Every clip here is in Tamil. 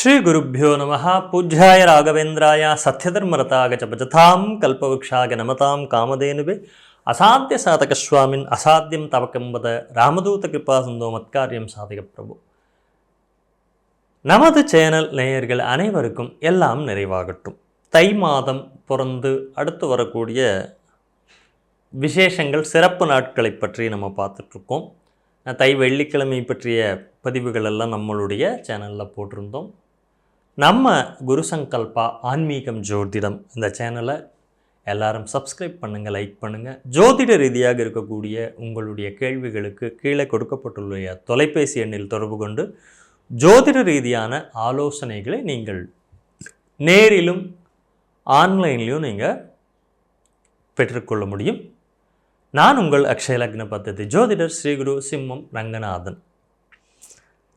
ஸ்ரீ குருப்பியோ நம பூஜ்யாய ராகவேந்திராய சத்யதர்மரதாகச்ச பஜதாம் கல்பவக்ஷாக நமதாம் காமதேனுவே. அசாத்திய சாதகஸ்வாமின் அசாத்தியம் தவக்கம்பத ராமதூத கிருபா சந்தோ மத்காரியம் சாதக பிரபு. நமது சேனல் நேயர்கள் அனைவருக்கும் எல்லாம் நிறைவாகட்டும். தை மாதம் பிறந்து அடுத்து வரக்கூடிய விசேஷங்கள் சிறப்பு நாட்களை பற்றி நம்ம பார்த்துட்ருக்கோம். தை வெள்ளிக்கிழமை பற்றிய பதிவுகளெல்லாம் நம்மளுடைய சேனலில் போட்டிருந்தோம். நம்ம குரு சங்கல்பா ஆன்மீகம் ஜோதிடம் இந்த சேனலை எல்லாரும் சப்ஸ்கிரைப் பண்ணுங்கள் லைக் பண்ணுங்கள் ஜோதிட ரீதியாக இருக்கக்கூடிய உங்களுடைய கேள்விகளுக்கு கீழே கொடுக்கப்பட்டுள்ள தொலைபேசி எண்ணில் தொடர்பு கொண்டு ஜோதிட ரீதியான ஆலோசனைகளை நீங்கள் நேரிலும் ஆன்லைன்லேயும் நீங்கள் பெற்றுக்கொள்ள முடியும். நான் உங்கள் அக்ஷயலக்ன பద్ధதி ஜோதிடர் ஸ்ரீகுரு சிம்மம் ரங்கநாதன்.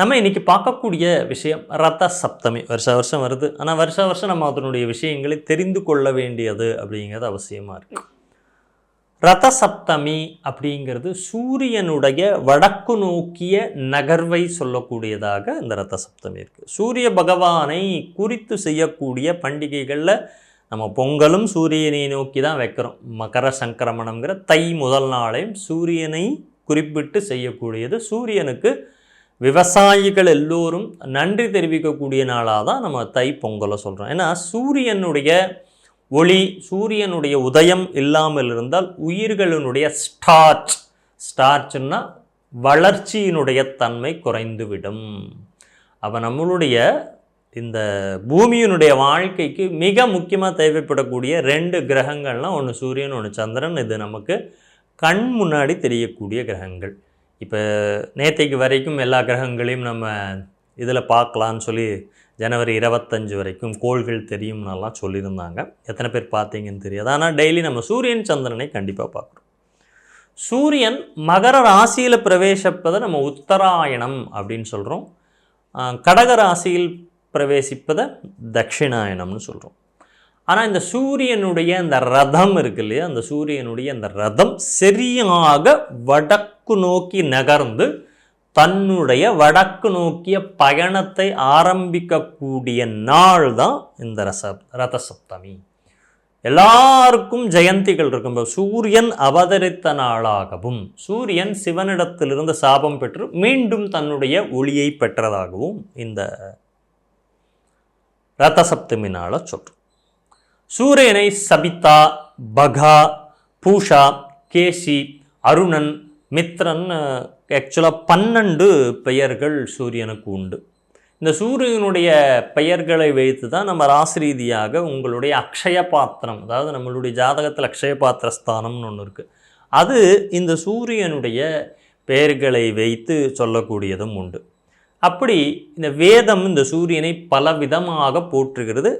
நம்ம இன்னைக்கு பார்க்கக்கூடிய விஷயம் ரத சப்தமி. வருஷ வருஷம் வருது. ஆனால் வருஷ வருஷம் நம்ம அதனுடைய விஷயங்களை தெரிந்து கொள்ள வேண்டியது அப்படிங்கிறது அவசியமாக இருக்கு. ரத சப்தமி அப்படிங்கிறது சூரியனுடைய வடக்கு நோக்கிய நகர்வை சொல்லக்கூடியதாக இந்த ரத சப்தமி இருக்குது சூரிய பகவானை குறித்து செய்யக்கூடிய பண்டிகைகளில் நம்ம பொங்கலும் சூரியனை நோக்கி தான் வைக்கிறோம். மகர சங்கிரமணம்ங்கிற தை முதல் நாளையும் சூரியனை குறிப்பிட்டு செய்யக்கூடியது சூரியனுக்கு விவசாயிகள் எல்லோரும் நன்றி தெரிவிக்கக்கூடிய நாளாக தான் நம்ம தை பொங்கலை சொல்கிறோம் ஏன்னா சூரியனுடைய ஒளி சூரியனுடைய உதயம் இல்லாமல் இருந்தால் உயிர்களினுடைய ஸ்டார்ச் ஸ்டார்ச்னா வளர்ச்சியினுடைய தன்மை குறைந்துவிடும். அப்போ நம்மளுடைய இந்த பூமியினுடைய வாழ்க்கைக்கு மிக முக்கியமாக தேவைப்படக்கூடிய ரெண்டு கிரகங்கள்லாம் ஒன்று சூரியன் ஒன்று சந்திரன். இது நமக்கு கண் முன்னாடி தெரியக்கூடிய கிரகங்கள். இப்போ நேற்றைக்கு வரைக்கும் எல்லா கிரகங்களையும் நம்ம இதில் பார்க்கலான்னு சொல்லி ஜனவரி இருபத்தஞ்சு வரைக்கும் கோள்கள் தெரியும்னெல்லாம் சொல்லியிருந்தாங்க. எத்தனை பேர் பார்த்தீங்கன்னு தெரியாது. ஆனால் டெய்லி நம்ம சூரியன் சந்திரனை கண்டிப்பாக பார்க்குறோம். சூரியன் மகர ராசியில் பிரவேசிப்பதை நம்ம உத்தராயணம் அப்படின்னு சொல்கிறோம். கடக ராசியில் பிரவேசிப்பதை தட்சிணாயணம்னு சொல்கிறோம். ஆனால் இந்த சூரியனுடைய அந்த ரதம் இருக்கு இல்லையா? அந்த சூரியனுடைய அந்த ரதம் சரியாக வடக்கு நோக்கி நகர்ந்து தன்னுடைய வடக்கு நோக்கிய பயணத்தை ஆரம்பிக்கக்கூடிய நாள் தான் இந்த ரச ரத சப்தமி எல்லாருக்கும் ஜெயந்திகள் இருக்கும் சூரியன் அவதரித்த நாளாகவும் சூரியன் சிவனிடத்திலிருந்து சாபம் பெற்று மீண்டும் தன்னுடைய ஒளியை பெற்றதாகவும் இந்த ரத சப்தமி நாளை சொல்கிறோம் சூரியனை சபிதா பகா பூஷா கேசி அருணன் மித்ரன் ஆக்சுவலாக பன்னெண்டு பெயர்கள் சூரியனுக்கு உண்டு. இந்த சூரியனுடைய பெயர்களை வைத்து தான் நம்ம ராசி ரீதியாக உங்களுடைய அக்ஷய பாத்திரம் அதாவது நம்மளுடைய ஜாதகத்தில் அக்ஷய பாத்திர ஸ்தானம்னு ஒன்று இருக்குது அது இந்த சூரியனுடைய பெயர்களை வைத்து சொல்லக்கூடியதும் உண்டு. அப்படி இந்த வேதம் இந்த சூரியனை பல விதமாக போற்றுகிறது.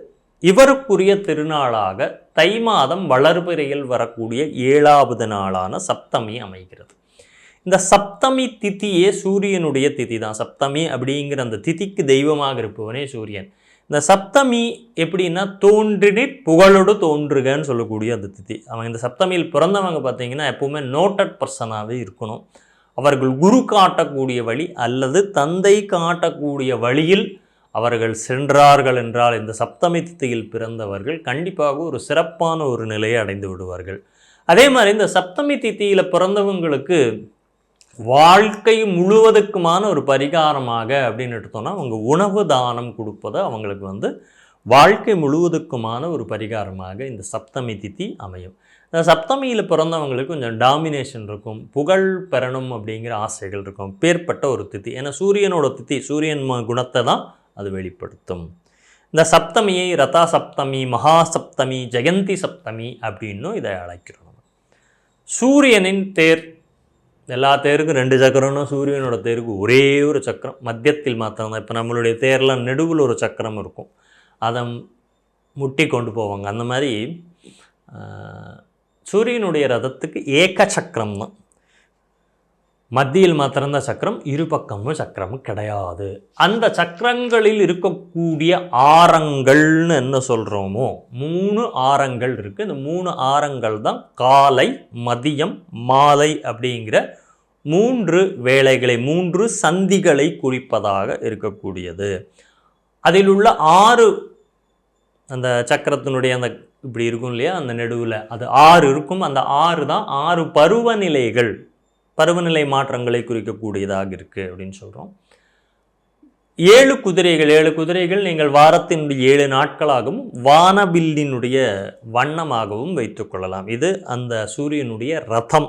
இவருக்குரிய திருநாளாக தை மாதம் வளர்பிறையில் வரக்கூடிய ஏழாவது நாளான சப்தமி அமைகிறது. இந்த சப்தமி திதியே சூரியனுடைய திதி தான் சப்தமி அப்படிங்கிற அந்த திதிக்கு தெய்வமாக இருப்பவனே சூரியன். இந்த சப்தமி எப்படின்னா தோன்றினி புகழோடு தோன்றுகன்னு சொல்லக்கூடிய அந்த திதி. அவங்க இந்த சப்தமியில் பிறந்தவங்க பார்த்தீங்கன்னா எப்பவுமே நோட்டட் பர்சனாகவே இருக்கணும். அவர்கள் குரு காட்டக்கூடிய வழி அல்லது தந்தை காட்டக்கூடிய வழியில் அவர்கள் சென்றார்கள் என்றால் இந்த சப்தமி தித்தியில் பிறந்தவர்கள் கண்டிப்பாக ஒரு சிறப்பான ஒரு நிலையை அடைந்து விடுவார்கள். அதே மாதிரி இந்த சப்தமி தித்தியில் பிறந்தவங்களுக்கு வாழ்க்கை முழுவதுக்குமான ஒரு பரிகாரமாக அப்படின்னு எடுத்தோம்னா அவங்க உணவு தானம் கொடுப்பது அவங்களுக்கு வந்து வாழ்க்கை முழுவதுக்குமான ஒரு பரிகாரமாக இந்த சப்தமி தித்தி அமையும். இந்த சப்தமியில் பிறந்தவங்களுக்கு கொஞ்சம் டாமினேஷன் இருக்கும் புகழ் பெறணும் அப்படிங்கிற ஆசைகள் இருக்கும் பேர்பட்ட ஒரு தித்தி ஏன்னா சூரியனோட தித்தி சூரியன் குணத்தை தான் அது வெளிப்படுத்தும். இந்த சப்தமியை ரதா சப்தமி மகா சப்தமி ஜெயந்தி சப்தமி அப்படின்னும் இதை அழைக்கிறோம் நம்ம. சூரியனின் தேர் எல்லா தேருக்கும் ரெண்டு சக்கரம்னா சூரியனோட தேருக்கு ஒரே ஒரு சக்கரம். மத்தியத்தில் மாத்திரம்தான். இப்போ நம்மளுடைய தேரில் நெடுவில் ஒரு சக்கரம் இருக்கும். அதை முட்டி கொண்டு போவாங்க. அந்த மாதிரி சூரியனுடைய ரதத்துக்கு ஏக்க சக்கரம் தான் மத்தியில் மாத்திரம்தான் சக்கரம் இரு பக்கமும் சக்கரமும் கிடையாது. அந்த சக்கரங்களில் இருக்கக்கூடிய ஆரங்கள்னு என்ன சொல்கிறோமோ மூணு ஆரங்கள் இருக்குது இந்த மூணு ஆரங்கள் தான் காலை மதியம் மாலை அப்படிங்கிற மூன்று வேலைகளை மூன்று சந்திகளை குறிப்பதாக இருக்கக்கூடியது. அதில் உள்ள ஆறு அந்த சக்கரத்தினுடைய அந்த இப்படி இருக்கும் இல்லையா அந்த நடுவில் அது ஆறு இருக்கும். அந்த ஆறு தான் ஆறு பருவநிலைகள். பருவநிலை மாற்றங்களை குறிக்கக்கூடியதாக இருக்குது அப்படின்னு சொல்கிறோம் ஏழு குதிரைகள் ஏழு குதிரைகள் நீங்கள் வாரத்தினுடைய ஏழு நாட்களாகவும் வானபில்லினுடைய வண்ணமாகவும் வைத்துக்கொள்ளலாம் இது அந்த சூரியனுடைய ரதம்.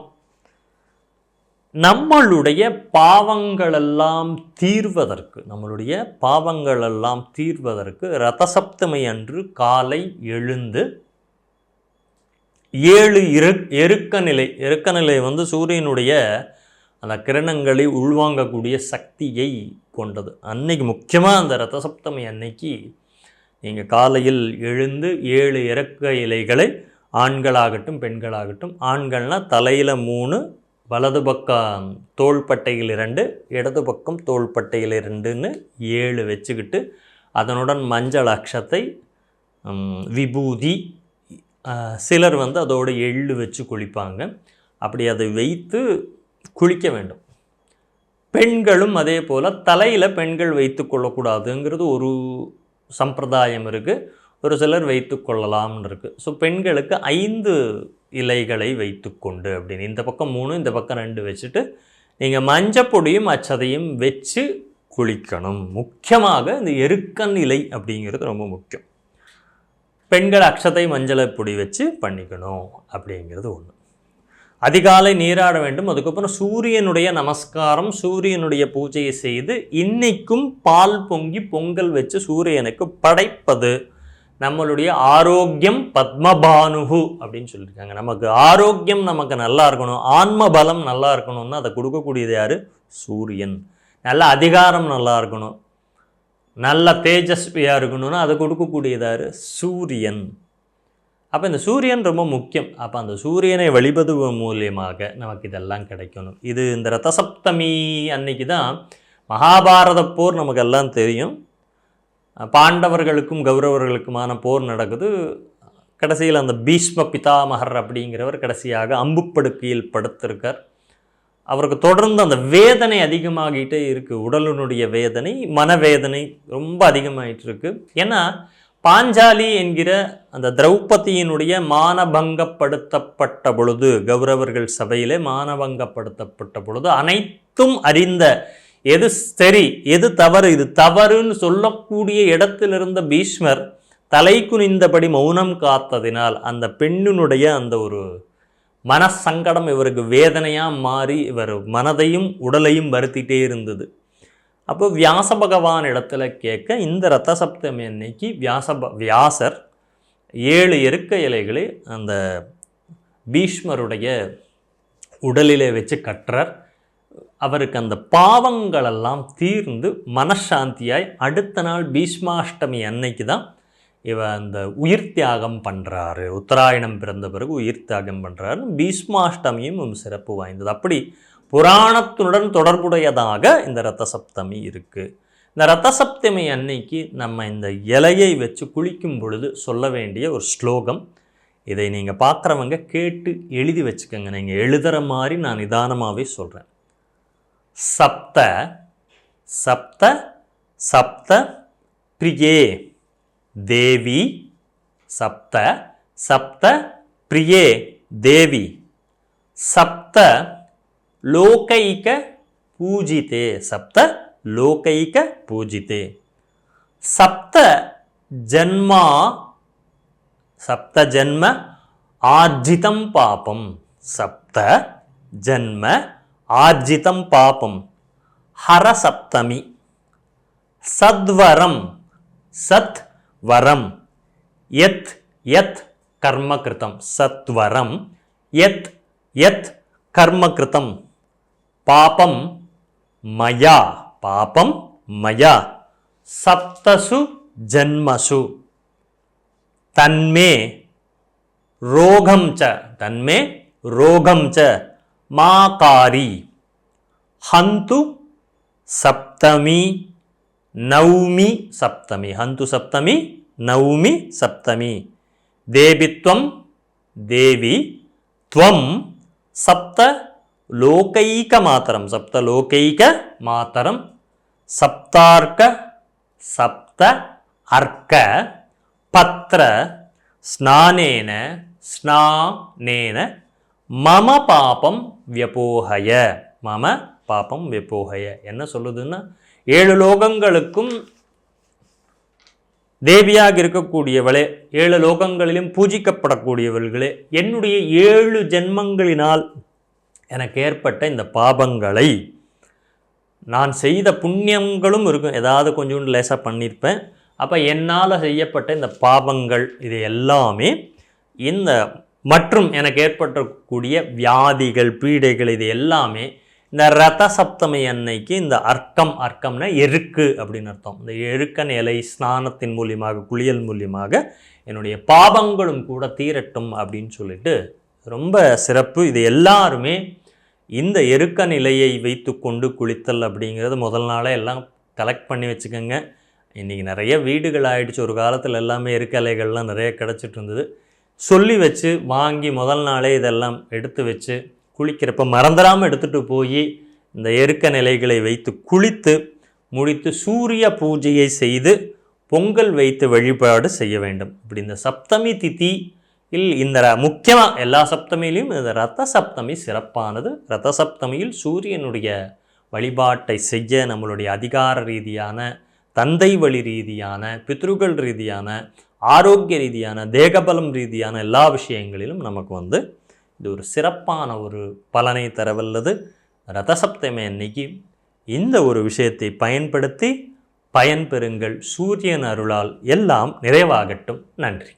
நம்மளுடைய பாவங்களெல்லாம் தீர்வதற்கு நம்மளுடைய பாவங்களெல்லாம் தீர்வதற்கு ரதசப்தமி அன்று காலை எழுந்து ஏழு இரு எருக்க நிலை எருக்க நிலை வந்து சூரியனுடைய அந்த கிரணங்களை உள்வாங்கக்கூடிய சக்தியை கொண்டது. அன்னைக்கு முக்கியமாக அந்த ரத்தசப்தமி அன்னைக்கு நீங்கள் காலையில் எழுந்து ஏழு இறக்க இலைகளை ஆண்களாகட்டும் பெண்களாகட்டும் ஆண்கள்னால் தலையில் மூணு வலது பக்கம் தோள்பட்டையில் இரண்டு இடது பக்கம் தோள்பட்டையில் இரண்டுன்னு ஏழு வச்சுக்கிட்டு அதனுடன் மஞ்சள் அக்ஷத்தை விபூதி சிலர் வந்து அதோட எள்ளு வச்சு குளிப்பாங்க. அப்படி அதை வைத்து குளிக்க வேண்டும். பெண்களும் அதே போல் தலையில் பெண்கள் வைத்து கொள்ளக்கூடாதுங்கிறது ஒரு சம்பிரதாயம் இருக்குது ஒரு சிலர் வைத்து கொள்ளலாம்னு இருக்குது ஸோ பெண்களுக்கு ஐந்து இலைகளை வைத்துக்கொண்டு அப்படின்னு. இந்த பக்கம் மூணு இந்த பக்கம் ரெண்டு வச்சுட்டு நீங்கள் மஞ்சப்பொடியும் அச்சதையும் வச்சு குளிக்கணும். முக்கியமாக இந்த எருக்கன் இலை அப்படிங்கிறது ரொம்ப முக்கியம். பெண்கள் அக்ஷத்தை மஞ்சளை பொடி வச்சு பண்ணிக்கணும் அப்படிங்கிறது ஒன்று அதிகாலை நீராட வேண்டும். அதுக்கப்புறம் சூரியனுடைய நமஸ்காரம் சூரியனுடைய பூஜையை செய்து இன்னைக்கும் பால் பொங்கி பொங்கல் வச்சு சூரியனுக்கு படைப்பது நம்மளுடைய ஆரோக்கியம் பத்மபானுகு அப்படின்னு சொல்லியிருக்காங்க. நமக்கு ஆரோக்கியம் நமக்கு நல்லா இருக்கணும். ஆன்ம பலம் நல்லா இருக்கணும்னா அதை கொடுக்கக்கூடியது யார்? சூரியன். நல்ல அதிகாரம் நல்லா இருக்கணும். நல்ல தேஜஸ்வியாக இருக்கணும்னா அதை கொடுக்கக்கூடியதாரு சூரியன். அப்போ இந்த சூரியன் ரொம்ப முக்கியம். அப்போ அந்த சூரியனை வழிபது மூலியமாக நமக்கு இதெல்லாம் கிடைக்கணும். இது இந்த ரதசப்தமி அன்னைக்கு தான் மகாபாரத போர் நமக்கு எல்லாம் தெரியும். பாண்டவர்களுக்கும் கௌரவர்களுக்குமான போர் நடக்குது. கடைசியில் அந்த பீஷ்ம பிதாமகர் அப்படிங்கிறவர் கடைசியாக அம்புப்படுக்கையில் படுத்திருக்கார். அவருக்கு தொடர்ந்து அந்த வேதனை அதிகமாகிட்டே இருக்குது உடலினுடைய வேதனை மனவேதனை ரொம்ப அதிகமாகிட்டு இருக்கு ஏன்னா பாஞ்சாலி என்கிற அந்த திரௌபதியினுடைய மானபங்கப்படுத்தப்பட்ட பொழுது கௌரவர்கள் சபையிலே மானபங்கப்படுத்தப்பட்ட பொழுது அனைத்தும் அறிந்த எது சரி எது தவறு இது தவறுன்னு சொல்லக்கூடிய இடத்தில் இருந்த பீஷ்மர் தலை குனிந்தபடி மௌனம் காத்ததினால் அந்த பெண்ணினுடைய அந்த ஒரு மனசங்கடம் இவருக்கு வேதனையாக மாறி இவர் மனதையும் உடலையும் வருத்திட்டே இருந்தது. அப்போ வியாச பகவான் இடத்துல கேட்க இந்த ரத்த சப்தமி அன்னைக்கு வியாச வியாசர் ஏழு எருக்க இலைகளை அந்த பீஷ்மருடைய உடலிலே வச்சு கட்டுறார் அவருக்கு அந்த பாவங்களெல்லாம் தீர்ந்து மனசாந்தியாய் அடுத்த நாள் பீஷ்மாஷ்டமி அன்னைக்கு தான் இவன் அந்த உயிர் தியாகம் பண்ணுறாரு உத்தராயணம் பிறந்த பிறகு உயிர் தியாகம் பண்ணுறாரு பீஷ்மாஷ்டமியும் சிறப்பு வாய்ந்தது. அப்படி புராணத்துடன் தொடர்புடையதாக இந்த ரத்த சப்தமி இருக்குது இந்த ரத்த சப்தமி அன்னைக்கு நம்ம இந்த இலையை வச்சு குளிக்கும் பொழுது சொல்ல வேண்டிய ஒரு ஸ்லோகம். இதை நீங்கள் பார்க்குறவங்க கேட்டு எழுதி வச்சுக்கோங்க. நீங்கள் எழுதுகிற மாதிரி நான் நிதானமாகவே சொல்கிறேன் சப்த சப்த சப்த பிரியே. தேவி சப்த சப்த பிரியே தேவி. சப்த லோகைக பூஜிதே சப்த லோகைக பூஜிதே சப்த ஜன்மா சப்த ஜன்ம ஆர்ஜிதம் பாபம். சப்த ஜன்ம ஆர்ஜிதம் பாபம். ஹரசப்தமி சத்வரம். சத் వరం. ఎత్ ఎత్ కర్మకృతం. సత్వరం. ఎత్ ఎత్ కర్మకృతం. పాపం మయా. పాపం మయా. సప్తసు జన్మసు. తన్మే రోగం చ. తన్మే రోగం చ. మాకారి. హంతు సప్తమీ நௌமி சப்தமி. ஹந்து சப்தமி நௌமி சப்தமி. தேபித்வம் தேவி துவம். சப்த லோகைக மாத்தரம். சப்த லோகைக மாத்தரம். சப்தார்க்க சப்த அர்க்க. பத்திர ஸ்நானேன ஸ்நானேன. மம பாபம் வியபோகய மம பாபம் வியபோகய என்ன சொல்லுதுன்னா ஏழு லோகங்களுக்கும் தேவியாக இருக்கக்கூடியவளே ஏழு லோகங்களிலும் பூஜிக்கப்படக்கூடியவர்களே என்னுடைய ஏழு ஜென்மங்களினால் எனக்கு ஏற்பட்ட இந்த பாபங்களை நான் செய்த புண்ணியங்களும் இருக்கும். ஏதாவது கொஞ்சோண்டு லேசாக பண்ணியிருப்பேன் அப்போ என்னால் செய்யப்பட்ட இந்த பாபங்கள் இது எல்லாமே இந்த மற்றும் எனக்கு ஏற்பட்டக்கூடிய வியாதிகள் பீடைகள் இது எல்லாமே இந்த ரத சப்தமி அன்னைக்கு இந்த அர்க்கம் அர்க்கம்னா எருக்கு அப்படின்னு அர்த்தம். இந்த எருக்கன் இலை ஸ்நானத்தின் மூலியமாக குளியல் மூலியமாக என்னுடைய பாவங்களும் கூட தீரட்டும் அப்படின்னு சொல்லிட்டு ரொம்ப சிறப்பு. இது எல்லாருமே இந்த எருக்க நிலையை வைத்துக்கொண்டு குளித்தல் அப்படிங்கிறது முதல் நாளே எல்லாம் கலெக்ட் பண்ணி வச்சுக்கோங்க. இன்றைக்கி நிறைய வீடுகள் ஆகிடுச்சு ஒரு காலத்தில் எல்லாமே இருக்கலைகள்லாம் நிறைய கிடச்சிட்டு இருந்தது. சொல்லி வச்சு வாங்கி முதல் நாளே இதெல்லாம் எடுத்து வச்சு குளிக்கிறப்ப மறந்துடாமல் எடுத்துகிட்டு போய் இந்த எருக்க நிலைகளை வைத்து குளித்து முடித்து சூரிய பூஜையை செய்து பொங்கல் வைத்து வழிபாடு செய்ய வேண்டும். இப்படி இந்த சப்தமி திதி இல் இந்த முக்கியமாக எல்லா சப்தமியிலையும் இந்த ரத சப்தமி சிறப்பானது. ரத சப்தமியில் சூரியனுடைய வழிபாட்டை செய்ய நம்மளுடைய அதிகார ரீதியான தந்தை வழி ரீதியான பித்ருகள் ரீதியான ஆரோக்கிய ரீதியான தேகபலம் ரீதியான எல்லா விஷயங்களிலும் நமக்கு வந்து இது ஒரு சிறப்பான ஒரு பலனை தரவல்லது. ரதசப்தமி அன்னைக்கு இந்த ஒரு விஷயத்தை பயன்படுத்தி பயன்பெறுங்கள். சூரியன் அருளால் எல்லாம் நிறைவாகட்டும். நன்றி.